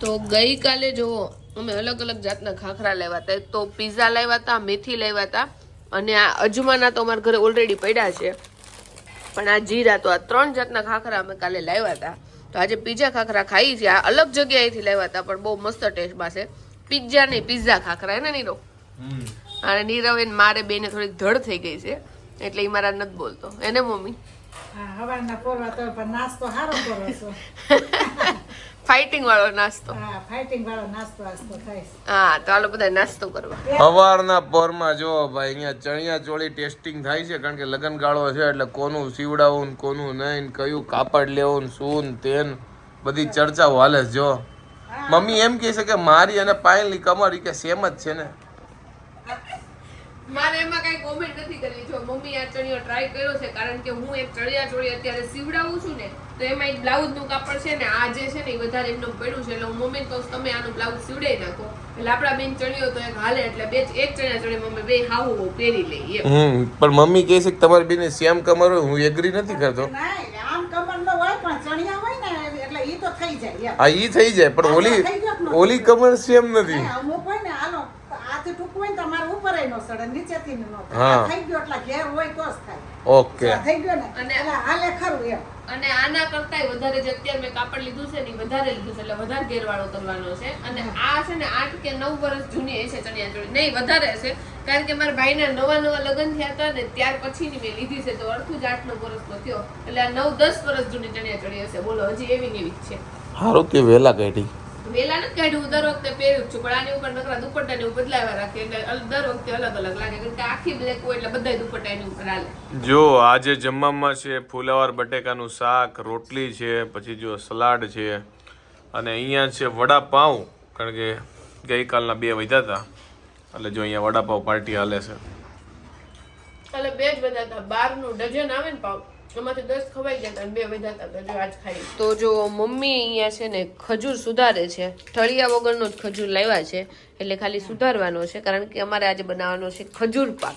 તો ગઈકાલે જુઓ અમે અલગ અલગ જાતના ખાખરા લાવ્યા હતા. તો પીઝા લાવ્યા હતા મેથી લાવ્યા હતા અને આ અજમાના તો અમારા ઘરે ઓલરેડી પડ્યા છે. પણ આ જીરા તો આ ત્રણ જાતના ખાખરા અમે કાલે લાવ્યા હતા. તો આજે પીઝા ખાખરા ખાઈ છે. આ અલગ જગ્યાએથી લાવ્યા હતા પણ બહુ મસ્ત ટેસ્ટમાં છે. પીઝા નહીં પીઝા ખાખરા એને નીરવ? અને નીરવ એને મારે બેને થોડીક ધડ થઈ ગઈ છે એટલે એ મારા નથી બોલતો. એને મમ્મી? હા પોરવા તો નાસ્તો સારો કરો છો. ફાઇટિંગ વાળો નાસ્તો. હા ફાઇટિંગ વાળો નાસ્તો આસ્તો થાય હા તો આલો બધા નાસ્તો કરવા. સવારના પોરમાં જો ભાઈ અહીંયા ચણિયા ચોળી ટેસ્ટિંગ થાય છે કારણ કે લગન ગાળો છે એટલે કોનું સીવડાવું ને કોનું નહીં કયું કાપડ લેવું ને શું ને તેન બધી ચર્ચા હાલે જો. મમ્મી એમ કહે છે કે મારી અને પાયલની કમર કે સેમ જ છે ને? મારે એમાં કઈ કોમેન્ટ નથી કરવી. જો મમ્મી આ ચણિયો ટ્રાય કર્યો છે કારણ કે હું એક ચણિયા ચોળી અત્યારે સીવડાવું છું ને તો એમાં એક બ્લાઉઝનું કાપડ છે ને આ જે છે ને એ વધારે એમનું પડ્યું છે. એટલે હું મમ્મી કહું તમે આનું બ્લાઉઝ સીવડાવી નાખો. એટલે આપણા બેન ચણિયો તો એક હાલે એટલે બે એક ચણિયા ચોળી મમ્મી બે હાવું પહેરી લઈએ એમ. હમ પણ મમ્મી કહે છે કે તમારી બેને શ્યામ કમર હોય હું એગ્રી નથી કરતો. આમ કમર નો હોય પણ ચણિયા હોય ને એટલે ઈ તો થઈ જાય હા ઈ થઈ જાય પણ ઓલી ઓલી કમર સેમ નથી નાય, અમુક હોય ને હાલો આથી ટૂંકું હોય ને તમારે ઉપર નીચે થી હા. આ થઈ ગયો એટલે ઘેર હોય તો જ થાય. ઓકે. થઈ ગયો ને અને- હાલે ખરું એમ. અને આના કરતાંય વધારે જે અત્યારે મેં કાપડ લીધું છે ને વધારે લીધું છે એટલે વધારે ઘેરવાળો કરવાનો છે. અને આ છે ને આઠ કે નવ વર્ષ જૂની છે ચણિયા ચોળી નહીં વધારે હશે કારણ કે મારા ભાઈના નવા નવા લગ્ન થયા હતા ને ત્યાર પછીની મેં લીધી છે તો અડધું જ આઠ નવ વર્ષનો થયો. એટલે આ નવ દસ વર્ષ જૂની ચણિયા ચોળી હશે. બોલો હજી એવી ને એવી જ છે. સારું તે વહેલા કાઢી. વેલા નથી કાઢ્યું. દર વખતે પહેર્યું જ છું પણ આની ઉપર નકરા દુપટ્ટા ને એવું બદલાવા રાખે એટલે દર વખતે અલગ અલગ લાગે. કારણ કે આખી બ્લેક હોય એટલે બધા દુપટ્ટા એની ઉપર હાલે. જો આજે જમવામાં છે ફુલાવર બટેકાનું શાક રોટલી છે પછી જો સલાડ છે અને અહીંયા છે વડાપાઉં કારણ કે ગઈકાલના બે વધ્યા હતા એટલે જો અહીંયા વડાપાઉં પાર્ટી હાલે છે. એટલે બે જ બધા હતા બારનું ડઝન આવે ને પાવ એમાંથી દસ ખવાઈ ગયા અને બે વધ્યા હતા તો જો આજ ખાઈ. તો જો મમ્મી અહીંયા છે ને ખજૂર સુધારે છે. ઠળિયા વગરનો જ ખજૂર લાવ્યા છે એટલે ખાલી સુધારવાનો છે કારણ કે અમારે આજે બનાવવાનો છે ખજૂર પાક.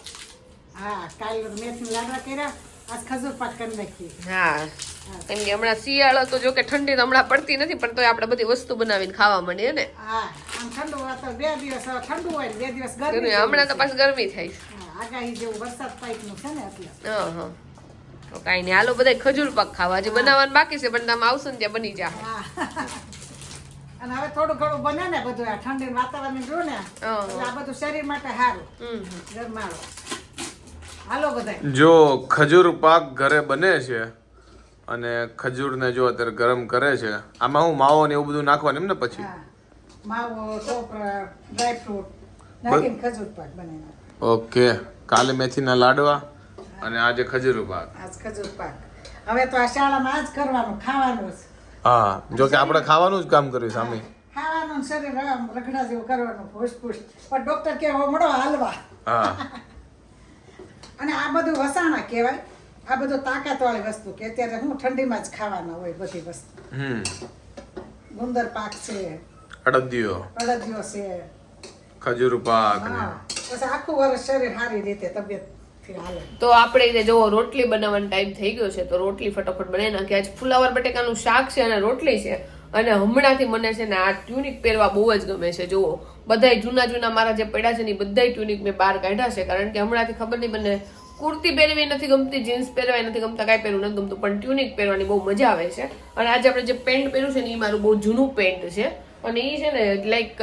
હા કાલ મેં લાડવા કર્યા આજ ખજૂર પાક કરી નાખી હા કારણ કે હમણાં શિયાળો તો જો કે ઠંડી તો હમણાં પડતી નથી પણ તોય આપણે બધી વસ્તુ બનાવીને ખાવા મળીએ ને. હા આમ ઠંડુ હોય તો બે દિવસ હવે ઠંડુ હોય ને બે દિવસ ગરમી હમણાં તો પાછી ગરમી થાય. આગાહી જેવું વરસાદ ટાઈપનું છે ને એટલે. હા હા. તો કાંઈ નહીં. હાલો બધા ખજૂર પાક ખાવા. જે બનાવવાનું બાકી છે પણ તમે આવશો ને ત્યાં બની જા. અને હવે થોડું ઘણું બને ને બધું આ ઠંડી વાતાવરણ જો ને આ બધું શરીર માટે સારું. ગરમાળો. હાલો બધાય. જો ખજૂર પાક ઘરે બને છે અને ખજૂરને જો અત્યારે ગરમ કરે છે આમાં હું માવો ને એવું બધું નાખવાનું એમ ને પછી? માવો નાખીને ખજૂર પાક ઓકે. કાલે મેથીના લાડવા. અને આજે ખજૂર પાક. આજ ખજૂર પાક. હવે તો આ શાળામાં જ કરવાનું ખાવાનું જ. હા જો કે આપણે ખાવાનું જ કામ કર્યું સામે. ખાવાનું શરીર આમ રખડા જેવું કરવાનું ફૂસફૂસ પણ ડોક્ટર કે હો મળો હાલવા. હા. અને આ બધું વસાણા કહેવાય. આ બધું તાકાતવાળી વસ્તુ કે અત્યારે હું ઠંડીમાં જ ખાવાના હોય બધી વસ્તુ. હમ. ગુંદર પાક છે. અડદિયો. અડદિયો છે. ખજૂર પાક પછી આખું વર્ષ શરીર સારી રીતે તબિયતથી હાલે તો આપણે એને જોવો રોટલી બનાવવાનો ટાઈમ થઈ ગયો છે, તો રોટલી ફટાફટ બનાવી નાખી આજ ફુલાવર બટેકાનું શાક છે અને રોટલી છે. અને હમણાંથી મને છે ને આ ટ્યુનિક પહેરવા બહુ જ ગમે છે, જુઓ. બધાય જૂના જૂના મારા જે પડ્યા છે ને એ બધાય ટ્યુનિક મેં બહાર કાઢ્યા છે, કારણ કે હમણાંથી ખબર નહીં મને કુર્તી પહેરવી નથી ગમતી જીન્સ પહેરવાય નથી ગમતા, કાંઈ પહેરવું નથી ગમતું, પણ ટ્યુનિક પહેરવાની બહુ મજા આવે છે. અને આજે આપણે જે પેન્ટ પહેર્યું છે ને એ મારું બહુ જૂનું પેન્ટ છે. અને એ છે ને લાઈક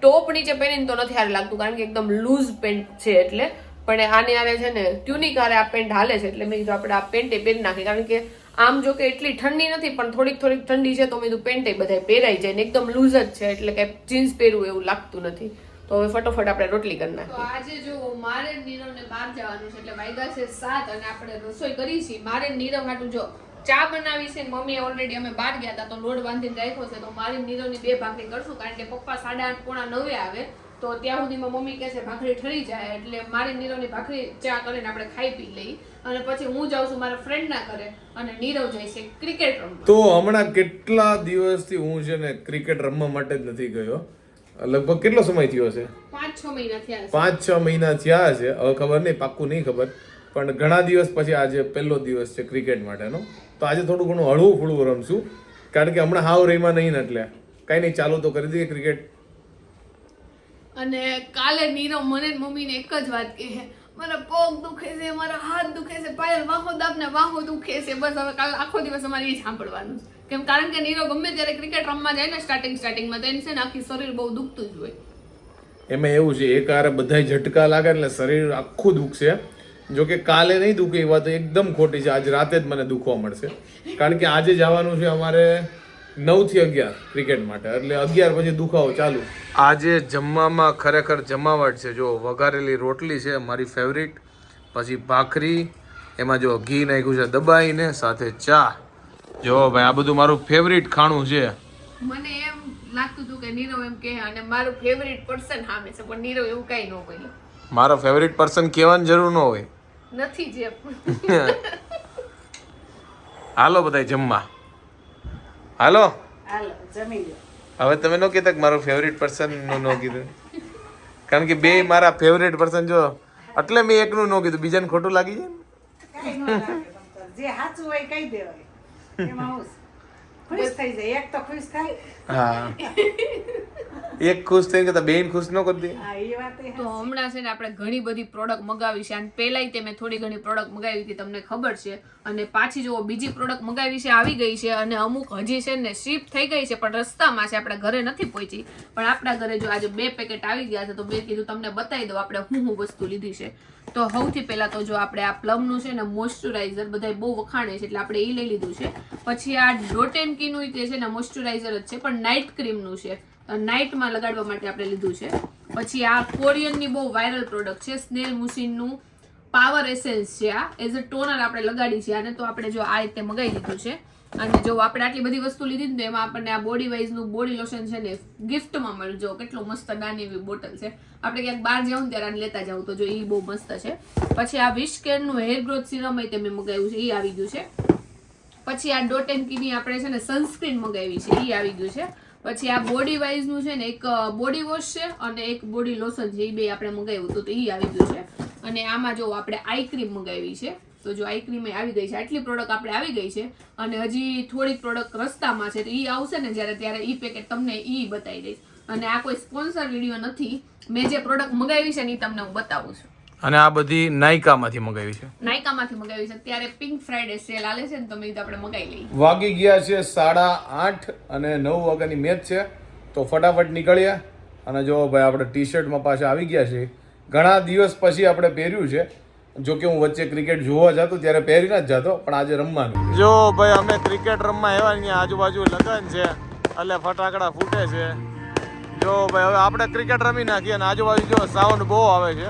ટોપ નીચે પહેરીને તો નથી સારું લાગતું, કારણ કે એકદમ લૂઝ પેન્ટ છે એટલે. પણ આને આરે છે ને ટ્યુનિક આરે આ પેન્ટ હાલે છે એટલે મેં કીધું આપણે આ પેન્ટે પહેરી નાખી કારણ કે આમ જો કે એટલી ઠંડી નથી પણ થોડીક થોડીક ઠંડી છે તો મેં કીધું પેન્ટે બધા પહેરાઈ જાય ને એકદમ લૂઝ જ છે એટલે કે જીન્સ પહેરવું એવું લાગતું નથી. તો હવે ફટોફટ આપણે રોટલી કરી નાખીએ. તો આજે જો મારે નીરવને બહાર જવાનું છે એટલે વાયદા છે સાત અને આપણે રસોઈ કરી છે મારે નીરવ હાટું જો ચા બનાવી છે મમ્મી ઓલરેડી અમે બહાર ગયા હતા તો લોડ બાંધીને રાખ્યો છે. તો મારી નીરવની બે ભાખરી કરશું કારણ કે પપ્પા સાડા આઠ પોણા નવે આવે. તો ત્યાં સુધીમાં મમ્મી કહે છે ભાખરી ઠરી જાય. એટલે મારી નીરવની ભાખરી ચા કરીને આપણે ખાઈ પી લઈ અને પછી હું જાઉં છું મારા ફ્રેન્ડના ઘરે અને નીરવ જાય છે ક્રિકેટ રમવા. તો હમણાં કેટલા દિવસથી હું છે ને ક્રિકેટ રમવા માટે જ નથી ગયો? લગભગ કેટલો સમય થયો છે? પાંચ છ મહિના થયા છે. પાંચ છ મહિના થયા છે. હવે ખબર નહીં પાક્કું નહીં ખબર. પણ ઘણા દિવસ પછી આજે પહેલો દિવસ છે ક્રિકેટ માટેનો. તો આજે થોડું ઘણું હળવું ફળવું રમશું. કારણ કે હમણાં હાવ રહીમાં નહીં એટલે. કાંઈ નહીં ચાલુ તો કરી દઈએ ક્રિકેટ અને કાલે નીરવ મને મમ્મીને એક જ વાત કહે મારા પગ દુખે છે, મારા હાથ દુખે છે, પાયલ વાહો દાપને વાહો દુખે છે. બસ હવે કાલે આખો દિવસ અમારે એ સાંભળવાનું છે. કેમ કારણ કે નીરવ ગમે ત્યારે ક્રિકેટ રમવા જાય ને સ્ટાર્ટિંગ સ્ટાર્ટિંગમાં તો એને છે ને આખી શરીર બહુ દુખતું જ હોય. એમાં એવું છે, એક આરે બધાય ઝટકા લાગે એટલે શરીર આખું દુખશે. જો કે કાલે નહીં દુખે એ વાત એકદમ ખોટી છે. આજ રાતે જ મને દુખવા મળશે. કારણ કે આજે જવાનું છે અમારે નવથી અગિયાર ક્રિકેટ માટે. એટલે અગિયાર પછી દુખાવો ચાલુ. આજે જમવામાં ખરેખર જમાવટ છે. જો વઘારેલી રોટલી છે મારી ફેવરિટ પછી ભાખરી એમાં જો ઘી નાખ્યું છે દબાઈને સાથે ચા. જો ભાઈ આ બધું મારું ફેવરિટ ખાણું છે. મને એમ લાગતું હતું કે નીરવ એમ કહે અને મારું ફેવરિટ પર્સન સામે છે પણ નીરવ એવું કઈ ન કહ્યું મારો ફેવરિટ પર્સન કહેવાની જરૂર ન હોય. નથી જે. હાલો બધાય જમવા. હાલો. હવે તમે ન કહેતા કે મારો ફેવરિટ પર્સનનું નો કીધું. કારણ કે બે મારા ફેવરિટ પર્સન જો એટલે મેં એકનું ન કીધું બીજાને ખોટું લાગી જાય ને. કાંઈ ન લાગે તમ તાર. જે સાચું હોય કહી દેવાય. એમાં ખુશ થઈ જાય. એક તો ખુશ થાય. હા. એક ખુશ થઈને કે બેન ખુશ ન કરી દે. હા એ વાત એ તો હમણાં છે ને આપણે ઘણી બધી પ્રોડક્ટ મગાવી છે. અને પહેલાંય તે મેં થોડી ઘણી પ્રોડક્ટ મગાવી હતી તમને ખબર છે. અને પાછી જો બીજી પ્રોડક્ટ મગાવી છે આવી ગઈ છે. અને અમુક હજી છે ને શિફ્ટ થઈ ગઈ છે પણ રસ્તામાં છે આપણા ઘરે નથી પહોંચી. પણ આપણા ઘરે જો આજે બે પેકેટ આવી ગયા છે તો મેં કીધું તમને બતાવી દઉં આપણે હું હું વસ્તુ લીધી છે. તો સૌથી પહેલાં તો જો આપણે આ પ્લમનું છે ને મોઇશ્ચરાઇઝર બધા બહુ વખાણે છે એટલે આપણે એ લઈ લીધું છે. પછી આ ડોટ એન્ડ કીનું તે છે ને મોઇશ્ચરાઇઝર જ છે, પણ નાઇટ ક્રીમનું છે. નાઇટમાં લગાડવા માટે આપણે લીધું છે. પછી આ કોરિયનની બહુ વાયરલ પ્રોડક્ટ છે, સ્નેલ મુસિનનું પાવર એસેન્સ છે આ. એઝ અ ટોનર આપણે લગાડી છે આને, તો આપણે જો આ રીતે મગાવી લીધું છે. અને જો આપણે આટલી બધી વસ્તુ લીધી ને તો એમાં આપણને આ બોડી વાઇઝનું બોડી લોશન છે ને ગિફ્ટમાં મળ્યું. જો કેટલું મસ્ત નાની એવી બોટલ છે. આપણે ક્યાંક બહાર ને ત્યારે આને લેતા જાઉં તો જો એ બહુ મસ્ત છે. પછી આ વિશ કેરનું હેર ગ્રોથ સિરમ એ મેં મગાવ્યું છે એ આવી ગયું છે. પછી આ ડોટ એન્ડ કીની આપણે છે ને સનસ્ક્રીન મગાવી છે એ આવી ગયું છે. પછી આ બોડી વાઇઝનું છે ને એક બોડી વોશ છે અને એક બોડી લોશન છે એ બે આપણે મગાવ્યું હતું તો એ આવી ગયું છે. અને આમાં જો આપણે આઈ ક્રીમ મગાવી છે. તો જો આઈ ક્રીમ આવી ગઈ છે આટલી પ્રોડક્ટ આપણે આવી ગઈ છે અને હજી થોડીક પ્રોડક્ટ રસ્તામાં છે તો એ આવશે ને જ્યારે ત્યારે એ પેકેટ તમને એ બતાવી દઈશ. અને આ કોઈ સ્પોન્સર વીડિયો નથી. મેં જે પ્રોડક્ટ મગાવી છે ને એ તમને હું બતાવું છું. અને આ બધી નાયકામાંથી મગાવી છે. નાયકામાંથી મગાવી છે. ત્યારે પિંક ફ્રાઈડે સેલ આલે છે ને તો મેં આપણે મગાવી લઈએ. વાગી ગયા છે સાડા આઠ અને નવ વાગ્યાની મેચ છે. તો ફટાફટ નીકળ્યા અને જો ભાઈ આપણે ટી શર્ટમાં પાછા આવી ગયા છે ઘણા દિવસ પછી આપણે પહેર્યું છે. જો કે હું વચ્ચે ક્રિકેટ જોવા જતો ત્યારે પહેરીને જ જતો પણ આજે રમવાનું. જો ભાઈ અમે ક્રિકેટ રમવા એવા અહીંયા આજુબાજુ લગન છે એટલે ફટાકડા ફૂટે છે. જો ભાઈ હવે આપણે ક્રિકેટ રમી નાખીએ અને આજુબાજુ જો સાઉન્ડ બહુ આવે છે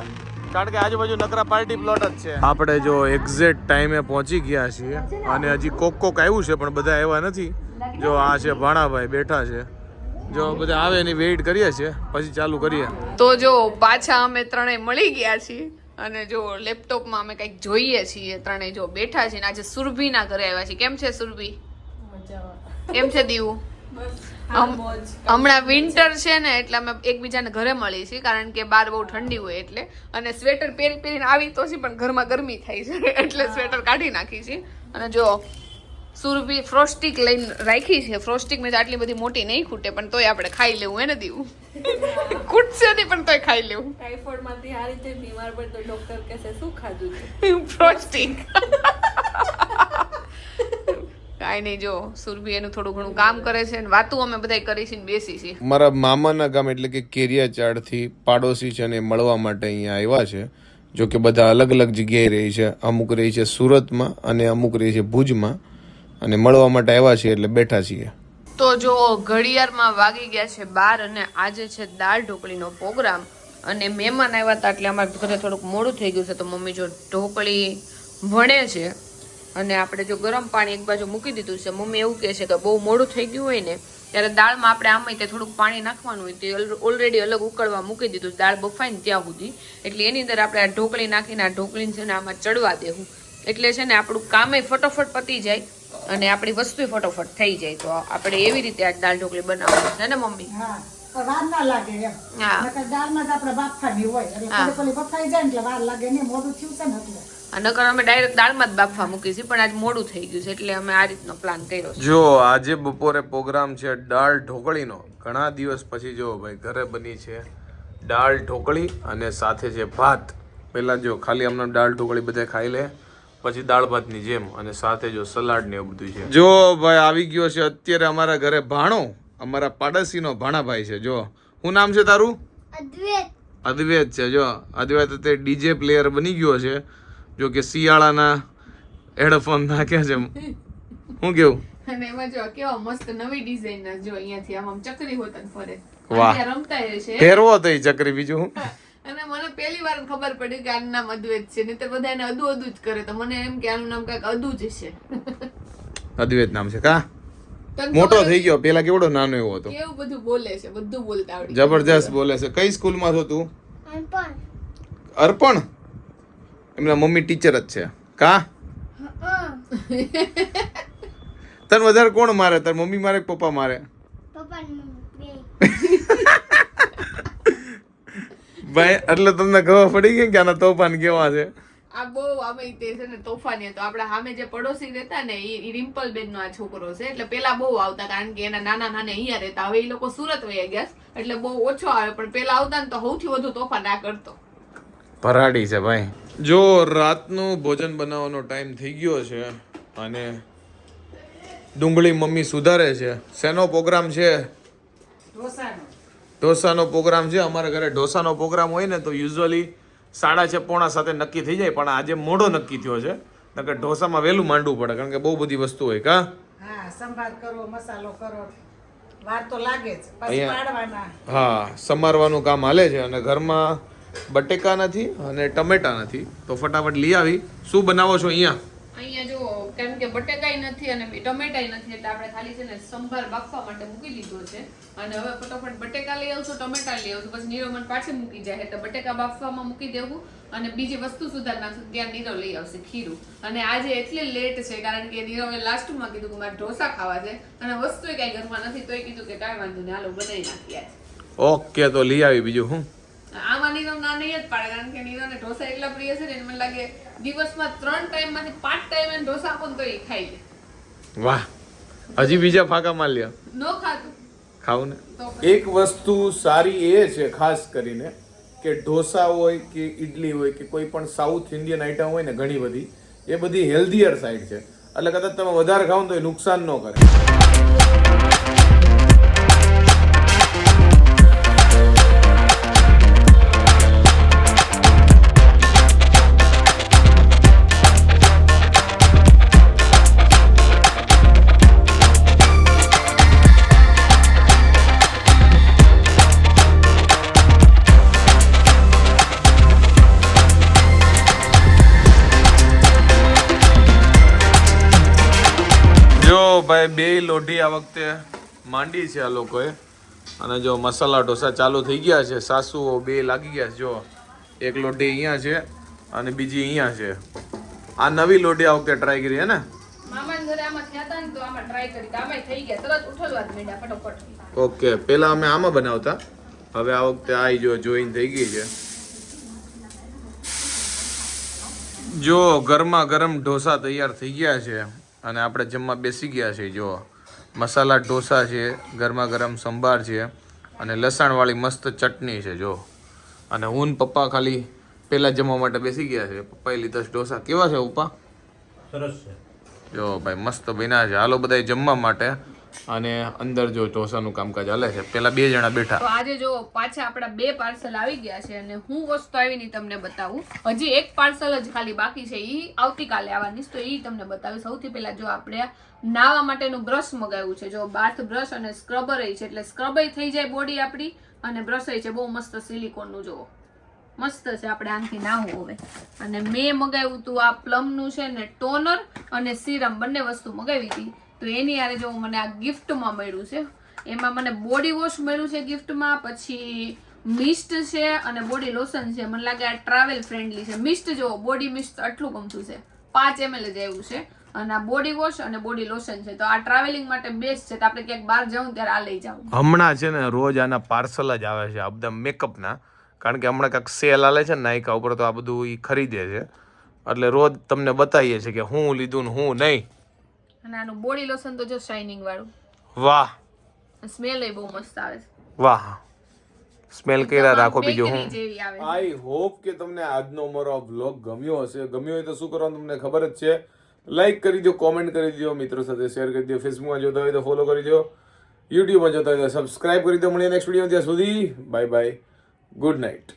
કારણ કે આજુબાજુ નકરા પાર્ટી પ્લોટ જ છે. આપણે જો એક્ઝેક્ટ ટાઈમે પહોંચી ગયા છીએ અને હજી કોક કોક આવ્યું છે પણ બધા એવા નથી. જો આ છે ભાણાભાઈ બેઠા છે. જો બધા આવે એની વેઇટ કરીએ છીએ પછી ચાલુ કરીએ. તો જો પાછા અમે ત્રણેય મળી ગયા છીએ. અને જો લેપટોપમાં અમે કંઈક જોઈએ છીએ ત્રણેય જો બેઠા છીએ ને આજે સુરભીના ઘરે આવ્યા છીએ. કેમ છે સુરભી? કેમ છે દીવું? હમણાં વિન્ટર છે? ને એટલે અમે એકબીજાને ઘરે મળી છીએ કારણ કે બહાર બહુ ઠંડી હોય એટલે. અને સ્વેટર પહેરી પહેરીને આવી તો છે પણ ઘરમાં ગરમી થાય છે એટલે સ્વેટર કાઢી નાખી છે અને જો સુરભી ફ્રોસ્ટિક લઈને રાખી છે. ફ્રોસ્ટિક મેં તો આટલી બધી મોટી નહીં ખૂટે પણ તોય આપણે ખાઈ લેવું એને ને દીવું. ખૂટશે નહીં પણ તોય ખાઈ લેવું. ટાઇફોઇડમાંથી આ રીતે બીમાર પડે તો ડોક્ટર કહેશે શું ખાધું છે ફ્રોસ્ટિક કાંઈ નહીં જો સુરભી એનું થોડું ઘણું કામ કરે છે ને વાતું અમે બધા કરી છે ને બેસી છીએ મારા મામાના ગામ એટલે કે કેરિયાચાળથી પાડોશી છે ને એ મળવા માટે અહીંયા આવ્યા છે. જો કે બધા અલગ અલગ જગ્યાએ રહી છે. અમુક રહી છે સુરતમાં અને અમુક રહી છે ભુજમાં. અને મળવા માટે આવ્યા છીએ એટલે બેઠા છીએ. તો જો ઘડિયાળમાં વાગી ગયા છે બાર અને આજે છે દાળ ઢોકળીનો પ્રોગ્રામ અને મહેમાન આવ્યા હતા એટલે અમારા ઘરે થોડુંક મોડું થઈ ગયું છે તો મમ્મી જો ઢોકળી વણે છે અને આપણે જો ગરમ પાણી એક બાજુ મૂકી દીધું છે, મમ્મી એવું કહે છે કે બહુ મોડું થઈ ગયું હોય ને ત્યારે દાળમાં આપણે આમાં તે થોડુંક પાણી નાખવાનું હોય તે ઓલરેડી અલગ ઉકળવા મૂકી દીધું દાળ બફાય ને ત્યાં સુધી. એટલે એની અંદર આપણે આ ઢોકળી નાખીને આ ઢોકળીને છે ને આમાં ચડવા દેવું. એટલે છે ને આપણું કામે ફટોફટ પતી જાય. અને આપણી વસ્તુ ફટોફટ થઈ જાય. તો આપણે એવી રીતે આ દાળ ઢોકળી બનાવવાની છે ને મમ્મી? વાર ના લાગે એમ. દાળમાં જ આપણે બાફવાની હોય. એટલે હા. થોડી પેલી બફાઈ જાય એટલે વાર લાગે નહીં મોઢું થયું છે ને એટલે. નકર અમે ડાયરેક્ટ દાળમાં જ બાફવા મૂકી છે પણ આજ મોડું થઈ ગયું છે એટલે અમે આ રીતનો પ્લાન કર્યો છે. જો આજે બપોરે પ્રોગ્રામ છે દાળ ઢોકળીનો. ઘણા દિવસ પછી જો ભાઈ ઘરે બની છે દાળ ઢોકળી અને સાથે છે ભાત. પહેલા જો ખાલી હમણાં દાળ ઢોકળી બધા ખાઈ લે. પછી દાળ ભાતની જેમ અને સાથે જો સલાડ ને એવું બધું છે. જો ભાઈ આવી ગયો છે અત્યારે અમારા ઘરે ભાણો અમારા પાડોશીનો ભાણાભાઈ છે જો. શું નામ છે તારું? અદ્વૈત. છે જો. અદ્વૈત તે ડીજે પ્લેયર બની ગયો છે જો કે શિયાળાના હેડફોન નાખ્યા છે. હું કેવું? અને એમાં જો કેવા મસ્ત નવી ડિઝાઇન જો અહીંયાથી આમ આમ ચકરી હોતન ફરે. વાહ. રમતા છે. ફેરવો તો ચક્રી બીજું. પહેલી વાર ખબર પડી કે આનું નામ અદ્વૈત છે નહીતર બધા એને અદુ અદુ જ કરે. તો મને એમ કે આનું નામ કાંઈક અદુ જ છે અદ્વૈત નામ છે કા? મોટો થઈ ગયો. પેલા કેવડો નાનો એવો હતો? કેવું બધું બોલે છે બધું બોલતા આવડી જબરજસ્ત બોલે છે. કઈ સ્કૂલમાં છો તું? અર્પણ. એમના મમ્મી ટીચર જ છે. કા? તને વધારે કોણ મારે? તાર મમ્મી મારે કે પપ્પા મારે? ભાઈ એટલે તમને ખબર પડી ગઈ કે આના તોફાન કેવા છે? આ બહુ અમે તે છે ને તોફાની હતો. આપણા સામે જે પડોશી રહેતા ને એ રિમ્પલ બેન નો આ છોકરો છે. એટલે પેલા બહુ આવતા કારણ કે એના નાના નાના અહીંયા રહેતા. હવે એ લોકો સુરત વયા ગયા એટલે બહુ ઓછો આવે. પણ પેલા આવતા ને તો સૌથી વધુ તોફાન આ કરતો. પરાડી છે ભાઈ. જો રાતનું ભોજન બનાવવાનો ટાઈમ થઈ ગયો છે અને ડુંગળી મમ્મી સુધારે છે. શેનો પ્રોગ્રામ છે? ઢોસાનો. ઢોસાનો પ્રોગ્રામ છે. અમારા ઘરે ઢોસાનો પ્રોગ્રામ હોય ને તો યુઝઅલી સાડા છ પોણા સાથે નક્કી થઈ જાય પણ આજે મોડો નક્કી થયો છે. નકર ઢોસામાં વહેલું માંડવું પડે કારણ કે બહુ બધી વસ્તુ હોય કા? હા સંભાર કરો મસાલો કરો વાર તો લાગે જ. પછી અહીંયા- પાડવાના. હા સમારવાનું કામ હાલે છે અને ઘરમાં બટેકા નથી અને ટમેટા નથી. તો ફટાફટ લઈ આવી. શું બનાવો છો અહીંયા? અહીંયા જો બટેકાઈ નથી અને ટમેટાઈ નથી, એટલે આપણે ખાલી છે ને સંભાર બાફવા માટે મૂકી દીધો છે. અને હવે ફટોફટ બટેકા લઈ આવશું, ટમેટા લઈ આવશું, પછી નીરવ મને પાછી મૂકી જાય, એટલે બટેકા બાફવામાં મૂકી દેવું. અને બીજી વસ્તુ સુધાર નાખશું ત્યાં નીરવ લઈ આવશે, ખીરું. અને આજે એટલી લેટ છે, કારણ કે નીરવે લાસ્ટમાં કીધું કે મારે ઢોસા ખાવા છે, અને વસ્તુ કાંઈ ઘરમાં નથી, તોય કીધું કે કાંઈ વાંધો નહીં, હાલો બનાવી આજે. ઓકે, તો લઈ આવી બીજું, હું? આમાં નીરવ ના નહીં જ પાડે કારણ કે નીરવને ઢોસા એટલા પ્રિય છે ને મને લાગે દિવસમાં ત્રણ ટાઈમમાંથી પાંચ ટાઈમ એને ઢોસા આપો તો એ ખાઈ લે. વાહ. હજી બીજા ફાકા માં લ્યો. નો ખાતું ખાવું ને? એક વસ્તુ સારી એ છે ખાસ કરીને કે ઢોસા હોય કે ઇડલી હોય કે કોઈ પણ સાઉથ ઇન્ડિયન આઈટમ હોય ને ઘણી બધી એ બધી હેલ્ધીયર સાઈડ છે. એટલે કદાચ તમે વધારે ખાવ તો એ નુકસાન ન કરે. ભાઈ બે લોઢી આ વખતે માંડી છે આ લોકોએ. અને જો મસાલા ઢોસા ચાલુ થઈ ગયા છે સાસુઓ બે લાગી ગયા છે જો એક લોઢી અહીંયા છે અને બીજી અહીંયા છે. આ નવી લોઢી આ વખતે ટ્રાય કરી હે ને? ઓકે પેલા અમે આમાં બનાવતા. હવે આ વખતે આ જો જોઈન થઈ ગઈ છે. જો ગરમા ગરમ ઢોસા તૈયાર થઈ ગયા છે. અને આપણે જમવા બેસી ગયા છીએ જો મસાલા ઢોસા છે ગરમા ગરમ સંભાર છે અને લસણવાળી મસ્ત ચટણી છે જો અને હું પપ્પા ખાલી પહેલાં જમવા માટે બેસી ગયા છે પપ્પાએ લીધા ઢોસા. કેવા છે પપ્પા સરસ છે. જો ભાઈ મસ્ત બન્યા છે. હાલો બધા જમવા માટે. અને અંદર જો ઢોસાનું કામકાજ હાલે છે. પેલા બે જણા બેઠા. તો આજે જો પાછા આપણા બે પાર્સલ આવી ગયા છે અને હું વસ્તુ આવીને તમને બતાવું. હજી એક પાર્સલ જ ખાલી બાકી છે. ઈ આવતીકાલે આવવાની તો ઈ તમને બતાવીશ. સૌથી પહેલા જો આપણે નાવા માટેનું બ્રશ મગાવ્યું છે. જો બાથ બ્રશ અને સ્ક્રબર છે. એટલે સ્ક્રબ થઈ જાય બોડી આપણી અને બ્રશ છે. બહુ મસ્ત સિલિકોનનું જો મસ્ત છે. આપણે આનાથી નાવું હવે. અને મેં મગાવ્યું હતું આ પ્લમનું છે ને ટોનર અને સિરમ. બંને વસ્તુ મગાવી હતી. તો એની યારે જો મને આ ગિફ્ટમાં મળ્યું છે. એમાં મને બોડી વોશ મળ્યું છે ગિફ્ટમાં, પછી મિસ્ટ છે અને બોડી લોશન છે. મને લાગે આ ટ્રાવેલ ફ્રેન્ડલી છે. મિસ્ટ જો બોડી મિસ્ટ આટલું ગમતું છે. પાંચ એમએલ જ આવ્યું છે. અને આ બોડી વોશ અને બોડી લોશન છે. તો આ ટ્રાવેલિંગ માટે બેસ્ટ છે. તો આપણે ક્યાંક બહાર જવું ત્યારે આ લઈ જાવ હમણાં છે ને રોજ આના પાર્સલ જ આવે છે. આ બધા મેકઅપના કારણ કે હમણાં કાંઈક સેલ આલે છે ને નાયકા ઉપર તો આ બધું એ ખરીદે છે. એટલે રોજ તમને બતાવીએ છીએ કે હું લીધું ને હું નહીં. અને આનું બોડી લોશન તો જો શાઇનિંગ વાળું. વાહ. સ્મેલ બહુ મસ્ત આવે છે. વાહ. સ્મેલ કર્યા રાખો બીજો હું. જેવી આવે. છે. આઈ હોપ કે તમને આજનો મારો બ્લોગ ગમ્યો હશે. ગમ્યો હોય તો શું કરવાનું તમને ખબર જ છે? લાઈક કરી દો કોમેન્ટ કરી દો મિત્રો સાથે શેર કરી દો ફેસબુકમાં જોતા હોય તો ફોલો કરી દો યુટ્યુબમાં જોતા હોય તો સબસ્ક્રાઇબ કરી દો મળીએ નેક્સ્ટ વીડિયો ત્યાં સુધી બાય બાય ગુડ નાઇટ